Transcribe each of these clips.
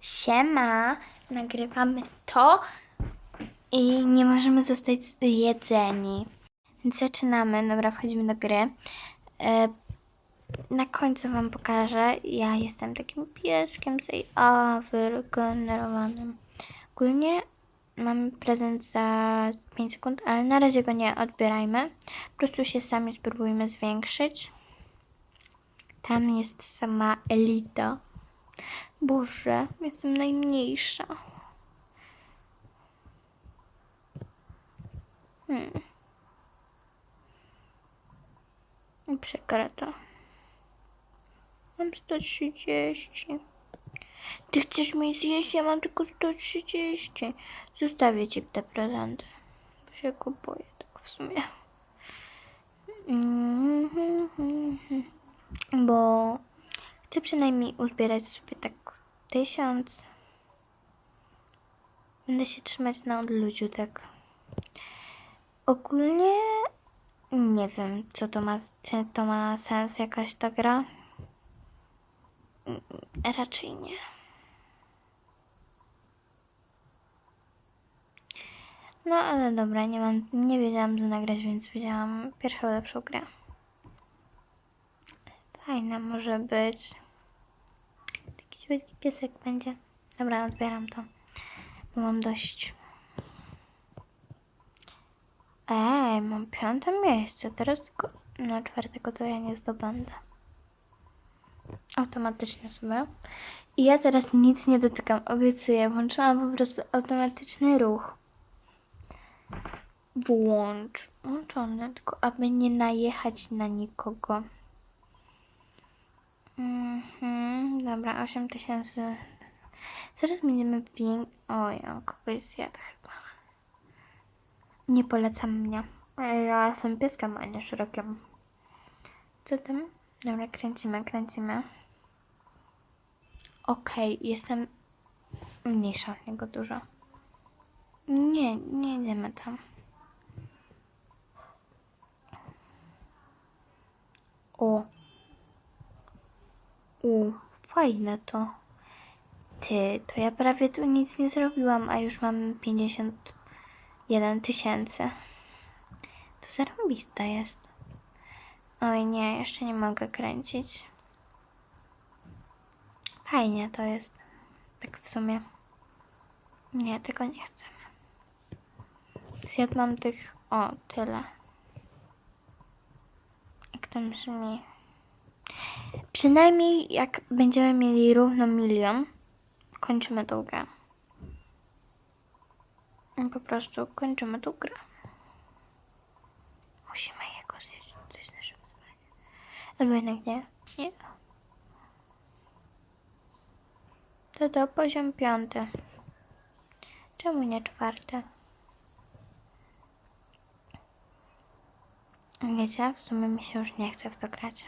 Siema, nagrywamy to i nie możemy zostać jedzeni. Więc zaczynamy. Dobra, wchodzimy do gry. E, na końcu Wam pokażę. Ja jestem takim pieskiem z AI wygenerowanym. Ogólnie mamy prezent za 5 sekund, ale na razie go nie odbierajmy. Po prostu się sami spróbujmy zwiększyć. Tam jest sama elita. Boże, jestem najmniejsza. Hmm. Przykre to. Mam 130. Ty chcesz mnie zjeść? Ja mam tylko 130. Zostawię ci te prezenty. Bo się kupuję tak w sumie. Mhm. Bo chcę przynajmniej uzbierać sobie tak tysiąc. Będę się trzymać na odludziu tak. Ogólnie nie wiem, co to ma, czy to ma sens jakaś ta gra. Raczej nie. No ale dobra, nie mam, nie wiedziałam co nagrać, więc wzięłam pierwszą lepszą grę. Fajna może być. Taki świetny piesek będzie. Dobra, odbieram to. Bo mam dość. Ej, mam piąte miejsce. Teraz tylko na czwartego to ja nie zdobędę. Automatycznie sobie. I ja teraz nic nie dotykam, obiecuję. Włączyłam po prostu automatyczny ruch. Włącz. Włączone, tylko aby nie najechać na nikogo. Mhm, dobra, 8 tysięcy. Zaraz będziemy wię... Oj, on kogoś zjadł chyba. Nie polecam mnie. Ja jestem pieskiem, a nie szerokiem. Co tam? Dobra, kręcimy, kręcimy. Okej, jestem mniejsza od niego dużo. Nie, nie idziemy tam. O. U, fajne to. Ty, to ja prawie tu nic nie zrobiłam, a już mam 51 tysięcy. To zarąbista jest. Oj nie, jeszcze nie mogę kręcić. Fajnie to jest. Tak w sumie. Nie, tego nie chcemy. Zjadłam tych... O, tyle. Jak to brzmi? Przynajmniej jak będziemy mieli równo milion, kończymy tą grę. Po prostu kończymy tą grę. Musimy jego zjeść. To jest nasze wyzwanie. Albo jednak nie. Nie. To to poziom piąty. Czemu nie czwarty? Wiecie, w sumie mi się już nie chce w to grać.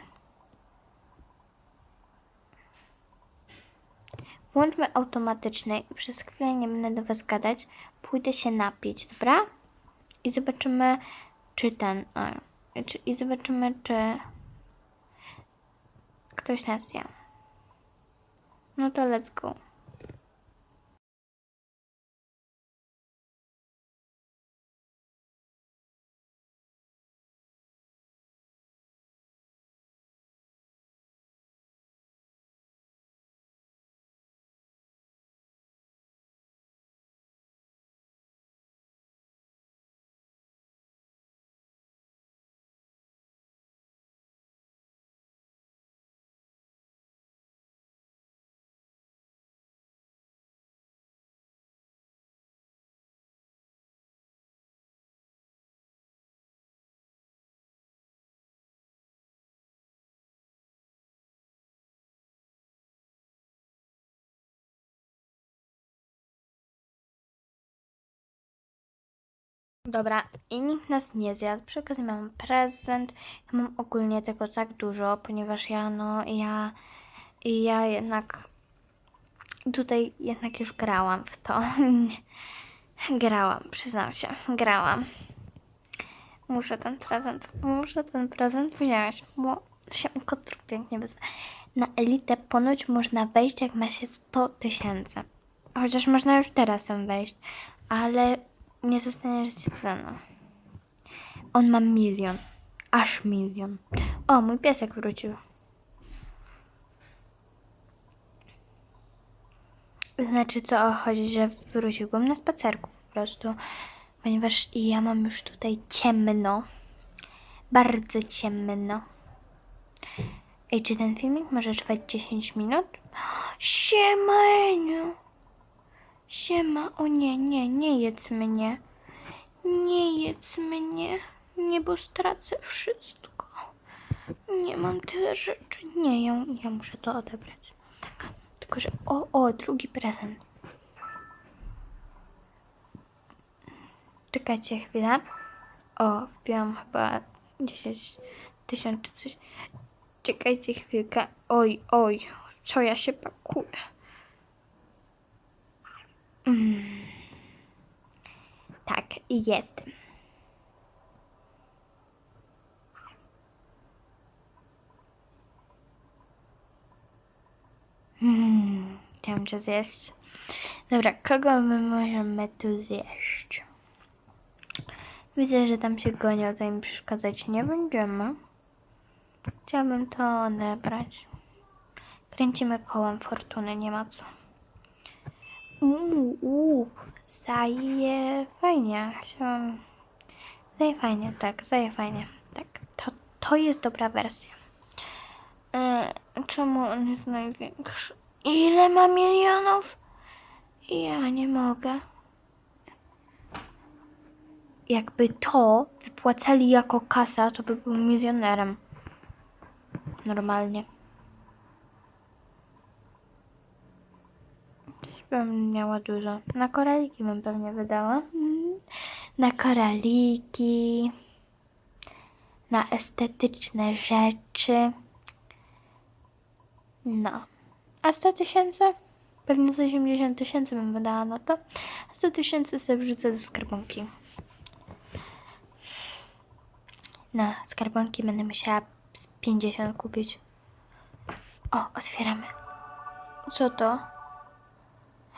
Włączmy automatyczny i przez chwilę nie będę do Was gadać. Pójdę się napić, dobra? I zobaczymy, czy ten. Czy, I zobaczymy, czy ktoś nas je. No to let's go. Dobra, i nikt nas nie zjadł. Przy okazji mam prezent. Ja mam ogólnie tego tak dużo, ponieważ ja, no, ja, ja jednak tutaj jednak już grałam w to. grałam, przyznam się, grałam. Muszę ten prezent, muszę ten prezent wziąć, bo się kot pięknie wyzwa. na elitę ponoć można wejść, jak ma się 100 tysięcy. Chociaż można już teraz tam wejść, ale nie zostaniesz zjedzona. On ma milion. Aż milion. O, mój piesek wrócił. Znaczy, co chodzi, że wróciłbym na spacerku po prostu, ponieważ ja mam już tutaj ciemno. Bardzo ciemno. Ej, czy ten filmik może trwać 10 minut? Siema, Eniu. Siema, o nie, nie, nie jedz mnie. Nie jedz mnie. Nie, bo stracę wszystko. Nie mam tyle rzeczy. Nie, ja, ja muszę to odebrać. Tak. Tylko, że o, o, drugi prezent. Czekajcie chwilę. O, wbiłam chyba 10 tysięcy czy coś. Czekajcie chwilkę. Oj, oj, co ja się pakuję. Tak, jestem. Hmm, chciałam cię zjeść. Dobra, kogo my możemy tu zjeść? Widzę, że tam się gonią, to im przeszkadzać nie będziemy. Chciałabym to odebrać. Kręcimy kołem fortuny, nie ma co. Uuu, uu, zaje fajnie. Chciałam... Zaje fajnie, tak, zaje fajnie. Tak, to, to jest dobra wersja. E, czemu on jest największy? Ile ma milionów? Ja nie mogę. Jakby to wypłacali jako kasa, to by był milionerem. Normalnie. Bym miała dużo. Na koraliki bym pewnie wydała. Mm. Na koraliki. Na estetyczne rzeczy. No. A 100 tysięcy? Pewnie z 80 tysięcy bym wydała na to. A 100 tysięcy sobie wrzucę do skarbonki. Na skarbonki będę musiała z 50 kupić. O, otwieramy. Co to?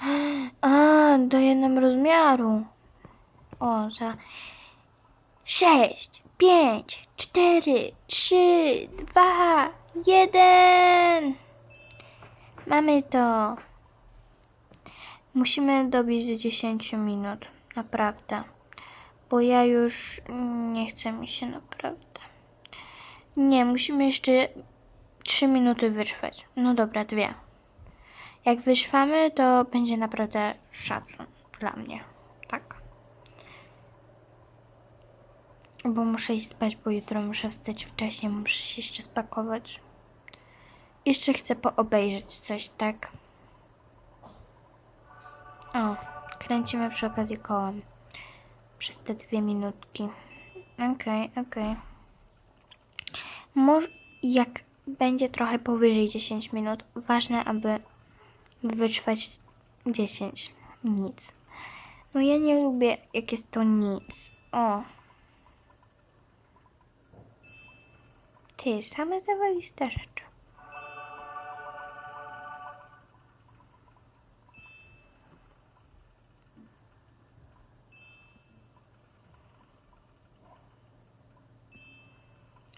A, do jednego rozmiaru. O, za... Sześć, pięć, cztery, trzy, dwa, jeden. Mamy to. Musimy dobić do 10 minut. Naprawdę. Bo ja już nie chcę mi się naprawdę. Nie, musimy jeszcze 3 minuty wytrwać. No dobra, dwie. Jak wytrwamy, to będzie naprawdę szacun dla mnie. Tak. Bo muszę iść spać, bo jutro muszę wstać wcześniej, muszę się jeszcze spakować. Jeszcze chcę poobejrzeć coś, tak? O, kręcimy przy okazji kołem. Przez te dwie minutki. Okej, okay, okej. Okay. Może jak będzie trochę powyżej 10 minut, ważne, aby wytrwać 10. Nic. No ja nie lubię, jak jest to nic. O. Ty, same zawaliste rzeczy.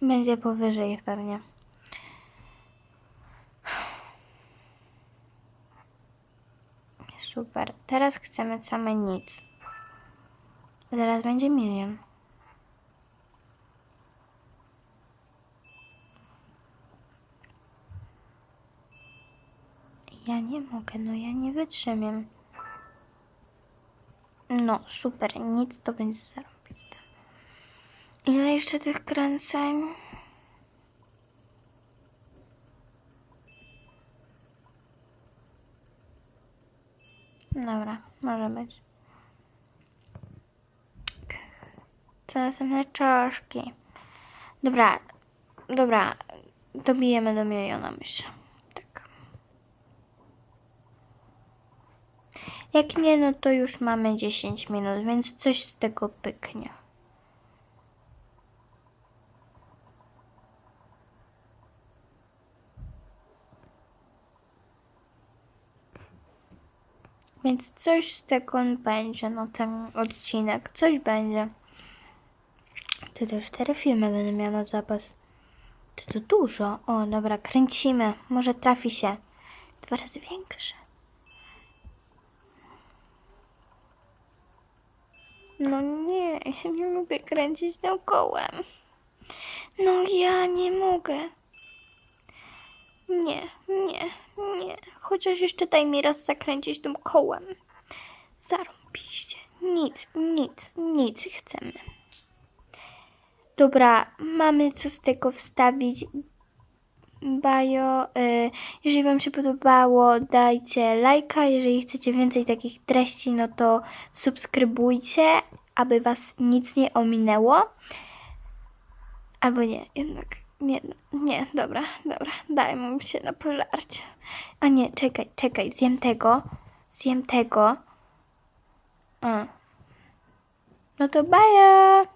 Będzie powyżej pewnie. Super. Teraz chcemy same nic. Zaraz będzie milion. Ja nie mogę, no ja nie wytrzymam. No, super, nic to będzie zarobiste. Ile jeszcze tych kręceń? Dobra, może być. Co następne czaszki. Dobra, dobra, dobijemy do miliona, myślę. Tak. Jak nie, no to już mamy 10 minut, więc coś z tego pyknie. Więc coś z tego będzie na ten odcinek. Coś będzie. Ty to cztery filmy będę miała na zapas. Ty to dużo. O, dobra, kręcimy. Może trafi się. Dwa razy większe. No nie, ja nie lubię kręcić tym kołem. No ja nie mogę. Nie, nie, nie. Chociaż jeszcze daj mi raz zakręcić tym kołem. Zarąbiście. Nic, nic, nic chcemy. Dobra, mamy co z tego wstawić. Bajo, y, jeżeli Wam się podobało, dajcie lajka. Jeżeli chcecie więcej takich treści, no to subskrybujcie, aby Was nic nie ominęło. Albo nie, jednak nie, nie, dobra, dobra, daj mu się na pożarcie. A nie, czekaj, czekaj, zjem tego, zjem tego. A. No to baja!